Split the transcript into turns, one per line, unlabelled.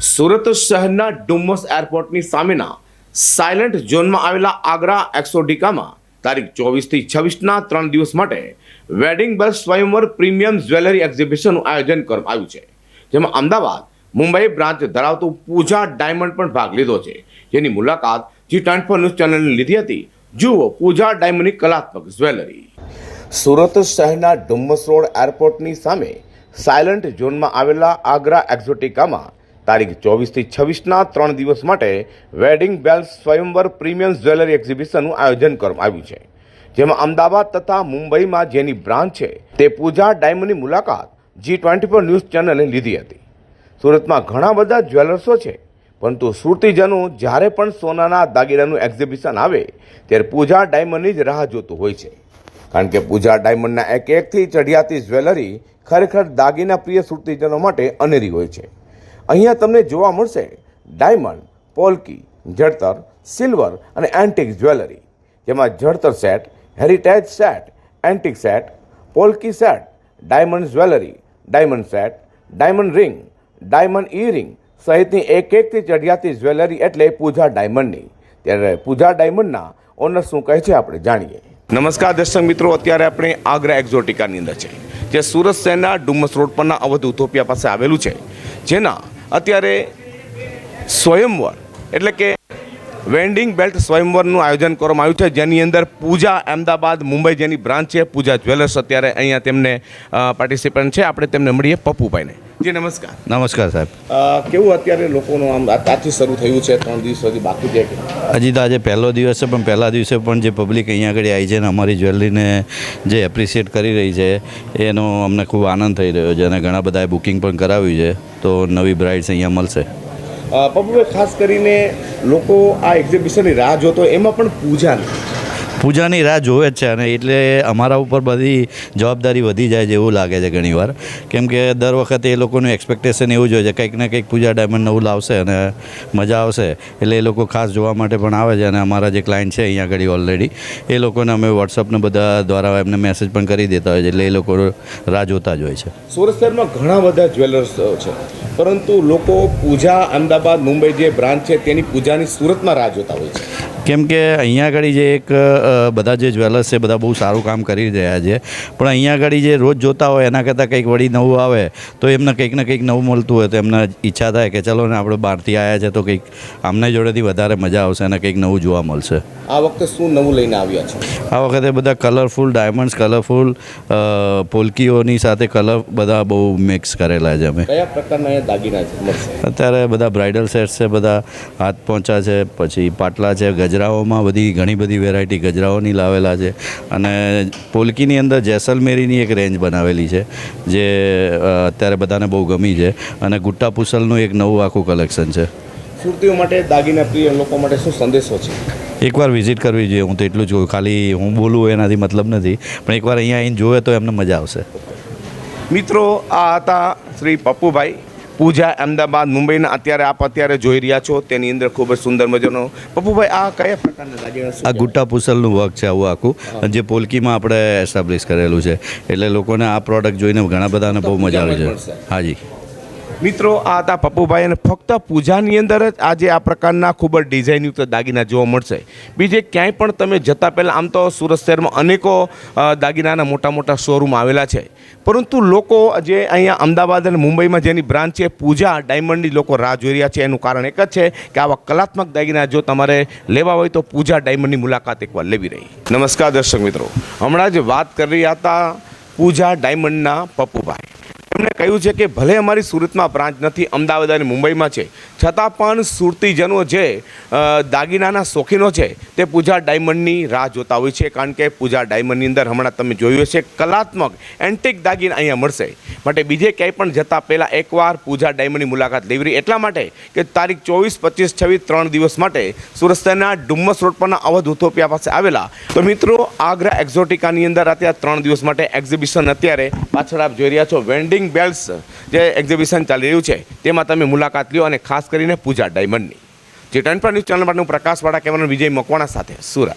સુરત શહેરના ડુમસ એરપોર્ટની સામેના સાયલન્ટ ઝોનમાં આવેલા આગ્રા એક્સોડિકામાં તારીખ ચોવીસથી છવ્વીસના ત્રણ દિવસ માટે wedding bells Swayamvar premium jewellery એક્ઝિબિશનનું આયોજન કરવામાં આવ્યું છે. જેમાં અમદાવાદ, મુંબઈ બ્રાન્ચ ધરાવતું પૂજા ડાયમંડ પણ ભાગ લીધો છે. જેની મુલાકાત જી ટ્વેન્ટી ન્યૂઝ ચેનલને લીધી હતી. જુઓ પૂજા ડાયમંડની કલાત્મક જ્વેલરી. સુરત શહેરના ડુમ્મસ રોડ એરપોર્ટની સામે સાયલન્ટ ઝોનમાં આવેલા આગ્રા એક્ઝોટિકામાં તારીખ ચોવીસથી છવ્વીસના ત્રણ દિવસ માટે wedding bells Swayamvar premium jewellery એક્ઝિબિશનનું આયોજન કરવામાં આવ્યું છે. જેમાં અમદાવાદ તથા મુંબઈમાં જેની બ્રાન્ચ છે તે પૂજા ડાયમંડની મુલાકાત જી ટ્વેન્ટી ફોર ન્યૂઝ ચેનલે લીધી હતી. સુરતમાં ઘણા બધા જ્વેલર્સો છે, પરંતુ સુરતીજનો જ્યારે પણ સોનાના દાગીનાનું એક્ઝિબિશન આવે, ત્યારે પૂજા ડાયમંડની જ રાહ જોતું હોય છે. કારણ કે પૂજા ડાયમંડના એક એકથી ચઢિયાતી જ્વેલરી ખરેખર દાગીના પ્રિય સુરતીજનો માટે અનેરી હોય છે. અહીંયા તમને જોવા મળશે ડાયમંડ, પોલકી, જડતર, સિલ્વર અને એન્ટિક જ્વેલરી, જેમાં જડતર set, heritage set, antique set, polki set, diamond jewellery, diamond set, diamond ring, diamond earring સહિતની એક એકથી ચઢિયાતી જ્વેલરી એટલે પૂજા ડાયમંડની. ત્યારે પૂજા ડાયમંડના ઓનર શું કહે છે આપણે જાણીએ. નમસ્કાર દર્શક મિત્રો, અત્યારે આપણે આગ્રા એક્ઝોટિકાની અંદર છે, જે સુરત શહેરના ડુમસ રોડ પરના અવધ ઉથોપિયા પાસે આવેલું છે, જેના અત્યારે સ્વયંવર. એટલે કે વેન્ડિંગ બેલ્ટ સ્વયંવરનું આયોજન કરવામાં આવ્યું છે. જેની અંદર પૂજા અમદાવાદ મુંબઈ જેની બ્રાન્ચ છે પૂજા જ્વેલર્સ અત્યારે અહીંયા તેમને પાર્ટિસિપન્ટ છે. આપણે તેમને મળીએ પપ્પુભાઈને. જી નમસ્કાર.
નમસ્કાર સાહેબ.
કેવું અત્યારે લોકોનું આમ આજથી શરૂ થયું છે? ત્રણ દિવસ સુધી બાકી છે
હજી તો આજે પહેલો દિવસ છે પણ પહેલા દિવસે પણ જે પબ્લિક અહીંયા આગળ આવી છે ને અમારી જ્વેલરીને જે એપ્રિશિએટ કરી રહી છે એનો અમને ખૂબ આનંદ થઈ રહ્યો છે અને ઘણા બધાએ બુકિંગ પણ કરાવ્યું છે તો નવી બ્રાઇડ્સ અહીંયા મળશે.
પપ્પુભાઈ ખાસ કરીને લોકો આ એક્ઝિબિશનની રાહ જોતો એમાં પણ પૂજાની
પૂજાની રાહ જોવે જ છે અને એટલે અમારા ઉપર બધી જવાબદારી વધી જાય છે એવું લાગે છે ઘણીવાર. કેમ કે દર વખતે એ લોકોનું એક્સપેક્ટેશન એવું જ હોય છે, કંઈક ને કંઈક પૂજા ડાયમંડ નવું લાવશે અને મજા આવશે. એટલે એ લોકો ખાસ જોવા માટે પણ આવે છે અને અમારા જે ક્લાયન્ટ છે અહીંયા આગળ ઓલરેડી એ લોકોને અમે વોટ્સઅપને બધા દ્વારા એમને મેસેજ પણ કરી દેતા હોય છે, એટલે એ લોકો રાહ જોતા જ હોય છે.
સુરત શહેરમાં ઘણા બધા જ્વેલર્સ છે, પરંતુ લોકો પૂજા અમદાવાદ મુંબઈ જે બ્રાન્ચ છે તેની પૂજાની સુરતમાં રાહ જોતા હોય છે.
કેમ કે અહીંયા આગળ જે એક બધા જે જ્વેલર્સ છે બધા બહુ સારું કામ કરી રહ્યા છે. પણ અહીંયા આગળ જે રોજ જોતા હોય એના કરતાં કંઈક વળી નવું આવે તો એમને કંઈક ને કંઈક નવું મળતું હોય તો એમને ઈચ્છા થાય કે ચલો ને આપણે બહારથી આવ્યા છે તો કંઈક આમને જોડેથી વધારે મજા આવશે અને કંઈક નવું જોવા મળશે.
આ વખતે શું નવું લઈને આવ્યા છે?
આ વખતે બધા કલરફુલ ડાયમંડ્સ કલરફુલ પોલકીઓની સાથે કલર બધા બહુ મિક્સ કરેલા છે અમે.
કયા પ્રકારના દાગીના છે?
અત્યારે બધા બ્રાઇડલ સેટ્સ છે બધા હાથ પહોંચા છે પછી પાટલા છે ગજરાઓમાં બધી ઘણી બધી વેરાયટી ગજરાઓની લાવેલા છે. અને પોલકીની અંદર જેસલમેરીની એક રેન્જ બનાવેલી છે જે અત્યારે બધાને બહુ ગમી છે. અને ગુટ્ટા પુસલનું એક નવું આખું કલેક્શન છે.
સુરતીઓ માટે દાગીના પ્રિય લોકો માટે શું સંદેશો છે?
એકવાર વિઝિટ કરવી જોઈએ હું તો એટલું જ કહું. ખાલી હું બોલું એનાથી મતલબ નથી પણ એકવાર અહીંયા આવીને જોવે તો એમને મજા આવશે.
મિત્રો આ હતા શ્રી પપ્પુભાઈ. પૂજા અમદાવાદ મુંબઈના અત્યારે આપ અત્યારે જોઈ રહ્યા છો. તેની અંદર ખૂબ જ સુંદર મજાનો પપ્પુભાઈ આ કયા પ્રકારના દાગીના
આ ગુટ્ટા પુસલનું વર્ક છે આવું આખું. જે પોલકીમાં આપણે એસ્ટાબ્લિશ કરેલું છે. એટલે લોકોને આ પ્રોડક્ટ જોઈને ઘણા બધાને બહુ મજા આવે છે. હાજી
મિત્રો, આ હતા પપ્પુભાઈ અને ફક્ત પૂજાની અંદર જ આજે આ પ્રકારના ખૂબ જ ડિઝાઇનયુક્ત દાગીના જોવા મળશે. બીજે ક્યાંય પણ તમે જતા પહેલાં, આમ તો સુરત શહેરમાં અનેકો દાગીનાના મોટા મોટા શોરૂમ આવેલા છે. પરંતુ લોકો જે અહીંયા અમદાવાદ અને મુંબઈમાં જેની બ્રાન્ચ છે, પૂજા ડાયમંડની લોકો રાહ જોઈ રહ્યા છે. એનું કારણ એક જ છે કે આવા કલાત્મક દાગીના જો તમારે લેવા હોય તો પૂજા ડાયમંડની મુલાકાત એકવાર લેવી રહી. નમસ્કાર દર્શક મિત્રો. હમણાં જ વાત કરી રહ્યા હતા પૂજા ડાયમંડના પપ્પુભાઈ. એમણે કહ્યું છે કે ભલે અમારી સુરતમાં બ્રાન્ચ નથી, અમદાવાદ અને મુંબઈમાં છે, છતાં પણ સુરતીજનો જે દાગીનાના શોખીનો છે, તે પૂજા ડાયમંડની રાહ જોતા હોય છે. કારણ કે પૂજા ડાયમંડની અંદર હમણાં તમે જોયું હશે, કલાત્મક એન્ટિક દાગીના અહીંયા મળશે. માટે બીજે ક્યાંય પણ જતાં પહેલાં એકવાર પૂજા ડાયમંડની મુલાકાત લેવી. એટલા માટે કે તારીખ ચોવીસ, પચીસ, છવ્વીસ, ત્રણ દિવસ માટે સુરત શહેરના ડુમ્મસ રોડ પરના અવધ ઉથોપિયા પાસે આવેલા. તો મિત્રો, આગ્રા એક્ઝોટિકાની અંદર અત્યારે ત્રણ દિવસ માટે એક્ઝિબિશન અત્યારે પાછળ આપ જોઈ રહ્યા છો. વેન્ડિંગ બેલ્સ જે એક્ઝિબિશન ચાલી રહ્યું છે, તેમાં તમે મુલાકાત લ્યો અને ખાસ કરીને પૂજા ડાયમંડની. જે ટન પર ન્યૂઝ ચેનલ હું પ્રકાશવાળા કેમેરા વિજય મકવાણા સાથે, સુરત.